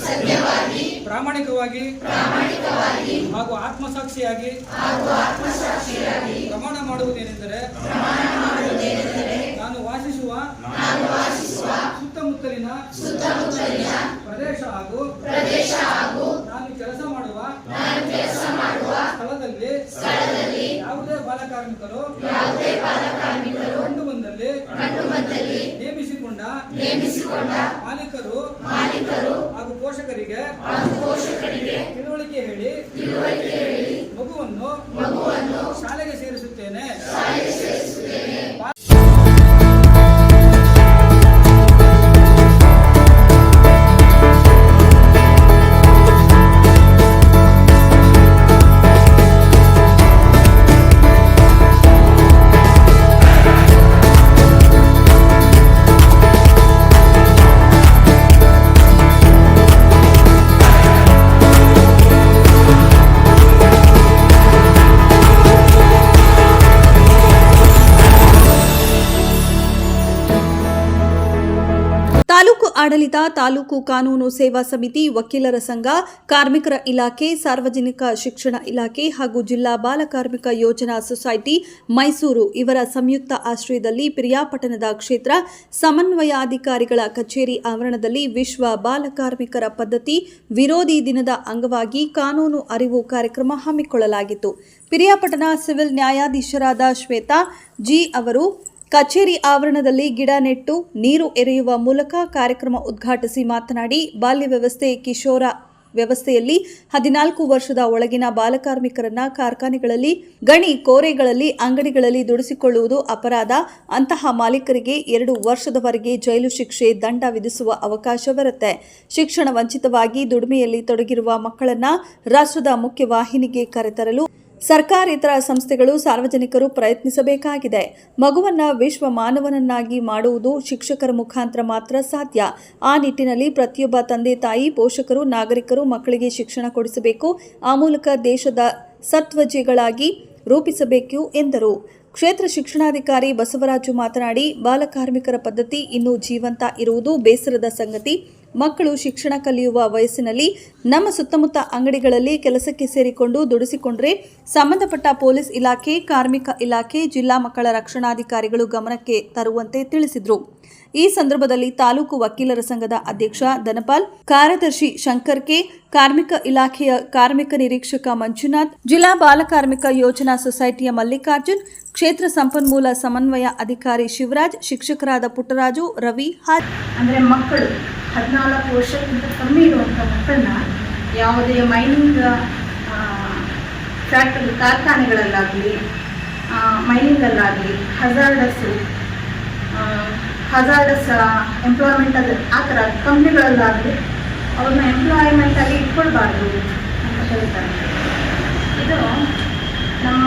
ಸತ್ಯವಾಗಿ ಪ್ರಾಮಾಣಿಕವಾಗಿ ಹಾಗೂ ಆತ್ಮಸಾಕ್ಷಿಯಾಗಿ ಪ್ರಮಾಣ ಮಾಡುವುದೇನೆಂದರೆ ಮಗುವನ್ನು ಶಾಲೆಗೆ ಸೇರಿಸುತ್ತೇನೆ. ಆಡಳಿತ, ತಾಲೂಕು ಕಾನೂನು ಸೇವಾ ಸಮಿತಿ ವಕೀಲರ ಸಂಘ, ಕಾರ್ಮಿಕರ ಇಲಾಖೆ, ಸಾರ್ವಜನಿಕ ಶಿಕ್ಷಣ ಇಲಾಖೆ ಹಾಗೂ ಜಿಲ್ಲಾ ಬಾಲ ಕಾರ್ಮಿಕ ಯೋಜನಾ ಸೊಸೈಟಿ ಮೈಸೂರು ಇವರ ಸಂಯುಕ್ತ ಆಶ್ರಯದಲ್ಲಿ ಪಿರಿಯಾಪಟ್ಟಣದ ಕ್ಷೇತ್ರ ಸಮನ್ವಯಾಧಿಕಾರಿಗಳ ಕಚೇರಿ ಆವರಣದಲ್ಲಿ ವಿಶ್ವ ಬಾಲ ಕಾರ್ಮಿಕರ ಪದ್ಧತಿ ವಿರೋಧಿ ದಿನದ ಅಂಗವಾಗಿ ಕಾನೂನು ಅರಿವು ಕಾರ್ಯಕ್ರಮ ಹಮ್ಮಿಕೊಳ್ಳಲಾಗಿತ್ತು. ಪಿರಿಯಾಪಟ್ಟಣ ಸಿವಿಲ್ ನ್ಯಾಯಾಧೀಶರಾದ ಶ್ವೇತಾ ಜಿ ಅವರು ಕಚೇರಿ ಆವರಣದಲ್ಲಿ ಗಿಡ ನೆಟ್ಟು, ನೀರು ಎರೆಯುವ ಮೂಲಕ ಕಾರ್ಯಕ್ರಮ ಉದ್ಘಾಟಿಸಿ ಮಾತನಾಡಿ, ಬಾಲ್ಯ ವ್ಯವಸ್ಥೆ ಕಿಶೋರ ವ್ಯವಸ್ಥೆಯಲ್ಲಿ ಹದಿನಾಲ್ಕು ವರ್ಷದ ಒಳಗಿನ ಬಾಲಕಾರ್ಮಿಕರನ್ನ ಕಾರ್ಖಾನೆಗಳಲ್ಲಿ, ಗಣಿ ಕೋರೆಗಳಲ್ಲಿ, ಅಂಗಡಿಗಳಲ್ಲಿ ದುಡಿಸಿಕೊಳ್ಳುವುದು ಅಪರಾಧ. ಅಂತಹ ಮಾಲೀಕರಿಗೆ ಎರಡು ವರ್ಷದವರೆಗೆ ಜೈಲು ಶಿಕ್ಷೆ ದಂಡ ವಿಧಿಸುವ ಅವಕಾಶವಿರುತ್ತೆ ಶಿಕ್ಷಣ ವಂಚಿತವಾಗಿ ದುಡಿಮೆಯಲ್ಲಿ ತೊಡಗಿರುವ ಮಕ್ಕಳನ್ನ ರಾಷ್ಟ್ರದ ಮುಖ್ಯವಾಹಿನಿಗೆ ಕರೆತರಲು ಸರ್ಕಾರೇತರ ಸಂಸ್ಥೆಗಳು ಸಾರ್ವಜನಿಕರು ಪ್ರಯತ್ನಿಸಬೇಕಾಗಿದೆ. ಮಗುವನ್ನ ವಿಶ್ವ ಮಾನವನನ್ನಾಗಿ ಮಾಡುವುದು ಶಿಕ್ಷಕರ ಮುಖಾಂತರ ಮಾತ್ರ ಸಾಧ್ಯ. ಆ ನಿಟ್ಟಿನಲ್ಲಿ ಪ್ರತಿಯೊಬ್ಬ ತಂದೆ ತಾಯಿ, ಪೋಷಕರು, ನಾಗರಿಕರು ಮಕ್ಕಳಿಗೆ ಶಿಕ್ಷಣ ಕೊಡಿಸಬೇಕು. ಆ ಮೂಲಕ ದೇಶದ ಸತ್ವಜಿಗಳಾಗಿ ರೂಪಿಸಬೇಕು ಎಂದರು. ಕ್ಷೇತ್ರ ಶಿಕ್ಷಣಾಧಿಕಾರಿ ಬಸವರಾಜು ಮಾತನಾಡಿ ಬಾಲಕಾರ್ಮಿಕರ ಪದ್ಧತಿ ಇನ್ನೂ ಜೀವಂತ ಇರುವುದು ಬೇಸರದ ಸಂಗತಿ. ಮಕ್ಕಳು ಶಿಕ್ಷಣ ಕಲಿಯುವ ವಯಸ್ಸಿನಲ್ಲಿ ನಮ್ಮ ಸುತ್ತಮುತ್ತ ಅಂಗಡಿಗಳಲ್ಲಿ ಕೆಲಸಕ್ಕೆ ಸೇರಿಕೊಂಡು ದುಡಿಸಿಕೊಂಡ್ರೆ ಸಂಬಂಧಪಟ್ಟ ಪೊಲೀಸ್ ಇಲಾಖೆ, ಕಾರ್ಮಿಕ ಇಲಾಖೆ, ಜಿಲ್ಲಾ ಮಕ್ಕಳ ರಕ್ಷಣಾಧಿಕಾರಿಗಳು ಗಮನಕ್ಕೆ ತರುವಂತೆ ತಿಳಿಸಿದರು. ಈ ಸಂದರ್ಭದಲ್ಲಿ ತಾಲೂಕು ವಕೀಲರ ಸಂಘದ ಅಧ್ಯಕ್ಷ ಧನಪಾಲ್, ಕಾರ್ಯದರ್ಶಿ ಶಂಕರ್ ಕೆ, ಕಾರ್ಮಿಕ ಇಲಾಖೆಯ ಕಾರ್ಮಿಕ ನಿರೀಕ್ಷಕ ಮಂಜುನಾಥ್, ಜಿಲ್ಲಾ ಬಾಲಕಾರ್ಮಿಕ ಯೋಜನಾ ಸೊಸೈಟಿಯ ಮಲ್ಲಿಕಾರ್ಜುನ್, ಕ್ಷೇತ್ರ ಸಂಪನ್ಮೂಲ ಸಮನ್ವಯ ಅಧಿಕಾರಿ ಶಿವರಾಜ್, ಶಿಕ್ಷಕರಾದ ಪುಟ್ಟರಾಜು, ರವಿ ಅಂದರೆ ಮಕ್ಕಳು ಹದಿನಾಲ್ಕು ವರ್ಷಕ್ಕಿಂತ ಕಮ್ಮಿ ಇರುವಂಥ ಮಕ್ಕಳನ್ನ ಯಾವುದೇ ಮೈನಿಂಗ್ ಫ್ಯಾಕ್ಟರಿ ಕಾರ್ಖಾನೆಗಳಲ್ಲಾಗಲಿ ಮೈನಿಂಗಲ್ಲಾಗಲಿ ಹಜಾರ್ಡಸ್ಸು ಹಜಾರ್ಡಸ್ ಎಂಪ್ಲಾಯ್ಮೆಂಟಲ್ಲಿ ಆ ಥರ ಕಂಪ್ನಿಗಳಲ್ಲಾಗಲಿ ಅವ್ರನ್ನ ಎಂಪ್ಲಾಯ್ಮೆಂಟಾಗಿ ಇಟ್ಕೊಳ್ಬಾರ್ದು ಅಂತ ಹೇಳ್ತಾರೆ. ಇದು ನಮ್ಮ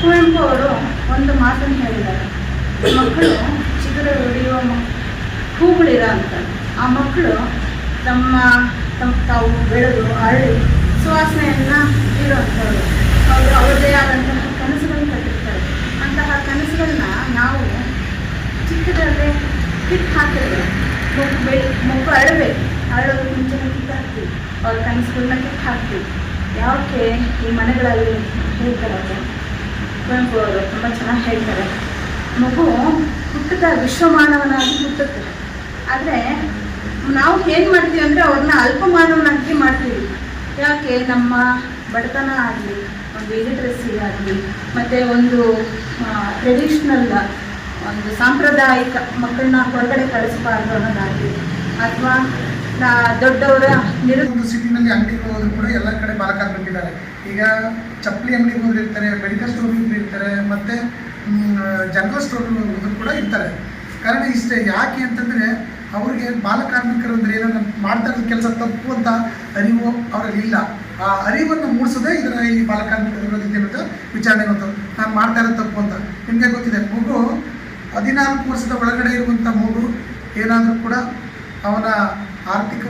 ಕುವೆಂಪು ಅವರು ಒಂದು ಮಾತನ್ನು ಹೇಳಿದ್ದಾರೆ. ಮಕ್ಕಳು ಚಿಗುರು ಹಿಡಿಯುವ ಹೂಗಳಿರ ಅಂತ. ಆ ಮಕ್ಕಳು ತಮ್ಮ ತಮ್ಮ ತಾವು ಬೆಳೆದು ಅರಳಿ ಸುವಾಸನೆಯನ್ನು ಬೀರುವಂಥವ್ರು ಅವರು ಅವರದೇ ಆದಂತಹ ಕನಸುಗಳನ್ನು ಕಟ್ಟಿರ್ತಾರೆ. ಅಂತಹ ಕನಸುಗಳನ್ನ ನಾವು ಚಿಕ್ಕದಲ್ಲೇ ಕಿತ್ತು ಹಾಕಿದ್ರೆ ಮಗು ಬೆಳಿ ಮಗು ಅಳಬೇಕು ಅಳೋದು ಮುಂಚೆನೇ ಕಿತ್ತು ಹಾಕ್ತೀವಿ. ಅವ್ರ ಕನಸುಗಳನ್ನ ಕಿತ್ತು ಹಾಕ್ತೀವಿ. ಯಾಕೆ ಈ ಮನೆಗಳಲ್ಲಿ ಹೇಳ್ತಾರೆ ಕುವೆಂಪು ಅವರು ತುಂಬ ಚೆನ್ನಾಗಿ ಹೇಳ್ತಾರೆ. ಮಗು ಹುಟ್ಟದ ವಿಶ್ವಮಾನವನಾಗಿ ಹುಟ್ಟುತ್ತೆ. ಆದರೆ ನಾವು ಏನು ಮಾಡ್ತೀವಿ ಅಂದರೆ ಅವ್ರನ್ನ ಅಲ್ಪಮಾನವನಾಗಿ ಮಾಡ್ತೀವಿ. ಯಾಕೆ ನಮ್ಮ ಬಡತನ ಆಗಲಿ, ಒಂದು ಇಲಿಟ್ರಸಿ ಆಗಲಿ, ಮತ್ತು ಒಂದು ಟ್ರೆಡಿಷ್ನಲ್ ಒಂದು ಸಾಂಪ್ರದಾಯಿಕ ಮಕ್ಕಳನ್ನ ಹೊರಗಡೆ ಕಳಿಸಬಾರ್ದು ಅನ್ನೋದಾಗಲಿ, ಅಥವಾ ದೊಡ್ಡವರ ನಿರುದ್ಯೋಗ ಸಿಟಿನಲ್ಲಿ ಅಂಗಡಿಗೆ ಹೋದ್ರು ಕೂಡ ಎಲ್ಲ ಕಡೆ ಬಾಲಕಾರ್ಮಿಕರಿದ್ದಾರೆ ಈಗ ಚಪ್ಪಲಿ ಅಂಗಡಿಗೆ ಇರ್ತಾರೆ ಮೆಡಿಕಲ್ ಸ್ಟೋರ್ ಇರ್ತಾರೆ ಮತ್ತೆ ಜನರಲ್ ಸ್ಟೋರ್ ಹೋದ್ರು ಕೂಡ ಇರ್ತಾರೆ. ಕಾರಣ ಇಷ್ಟೇ, ಯಾಕೆ ಅಂತಂದರೆ ಅವ್ರಿಗೆ ಬಾಲಕಾರ್ಮಿಕರು ಅಂದರೆ ಏನೋ ಮಾಡ್ತಾ ಇರೋದು ಕೆಲಸ ತಪ್ಪು ಅಂತ ಅರಿವು ಅವರಲ್ಲಿ ಇಲ್ಲ. ಆ ಅರಿವನ್ನು ಮೂಡಿಸೋದೇ ಇದರ ಈ ಬಾಲಕಾರ್ಮಿಕರ ವಿರೋಧಿ ಅಂತ ವಿಚಾರಣೆ ಮತ್ತು ನಾನು ಮಾಡ್ತಾ ಇರೋದು ತಪ್ಪು ಅಂತ. ನಿಮಗೆ ಗೊತ್ತಿದೆ, ಮಗು ಹದಿನಾಲ್ಕು ವರ್ಷದ ಒಳಗಡೆ ಇರುವಂಥ ಮಗು ಏನಾದರೂ ಕೂಡ ಅವನ ಆರ್ಥಿಕ